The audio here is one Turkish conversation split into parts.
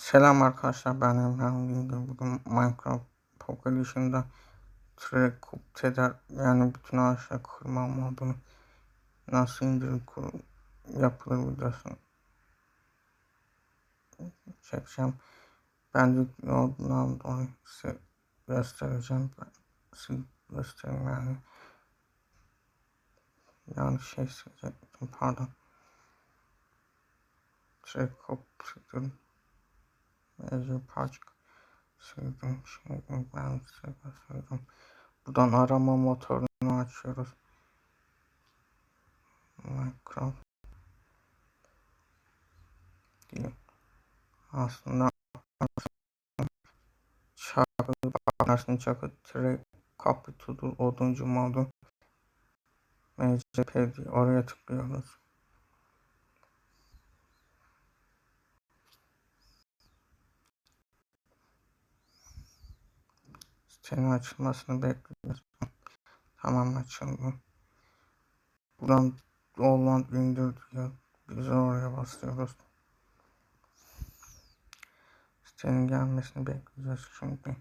Selam arkadaşlar ben Emrah Güngör. Bugün Minecraft Pocket Edition'da Trecopter yani bütün ağaçlar kurma modunu nasıl indirim kur yapılır videosunu çekeceğim. Ben yüklü olduğundan dolayı size göstereceğim. Ben size göstereyim yani. Yanlış şey söyleyecektim pardon. Trecopter Mevzu Park sürdüm. Şimdi ben gösterdim. Buradan arama motorunu açıyoruz. Minecraft diye. Aslında çakı bakarsın çakı trek kapitudur oduncu modu MCP diye oraya tıklıyoruz. Sitenin açılmasını bekliyoruz. Tamam açıldı. Buradan olan indir diyor. Biz oraya basıyoruz. Sitenin gelmesini bekleyeceğiz şimdi.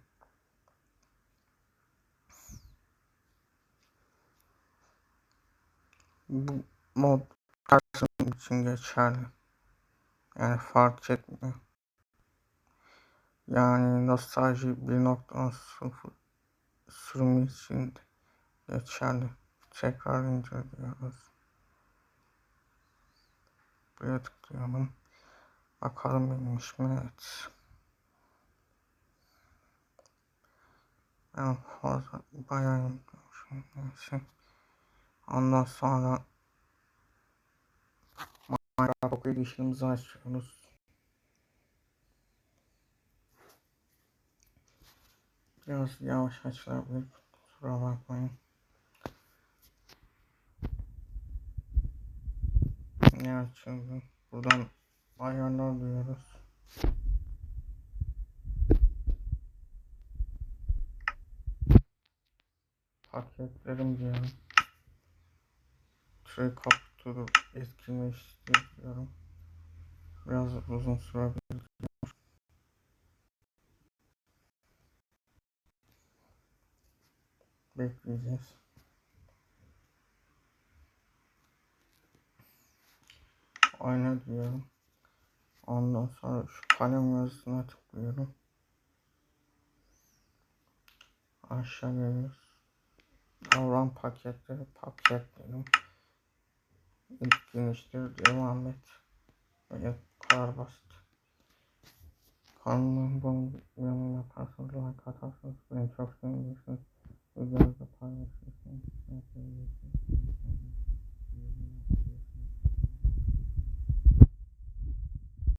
Bu mod karşım için geçerli. Yani fark etmiyor. Yani nostalji 1.0 sürümü için geçerli. Tekrar inceliyoruz. Buraya tıklayalım. Bakalım bilmiş mi? Evet. Ben fazla bayağı yapmışım. Neyse. Ondan sonra Minecraft Edition'ımızı açıyoruz. Biraz yavaş açılabilir. Kusura bakmayın. Ne açıldı? Buradan ayarlar diyoruz. Paketlerim diyorum. Tray kapturu etkinleştir diyorum. Biraz uzun sürebilir. Bekleyeceğiz. Oyna diyorum. Ondan sonra şu kalem yazısına tıklıyorum. Aşağı geliyoruz. Kavram paketleri paketledim. Etkinleştir devam et. Böyle kadar basit. Kanalıma bunu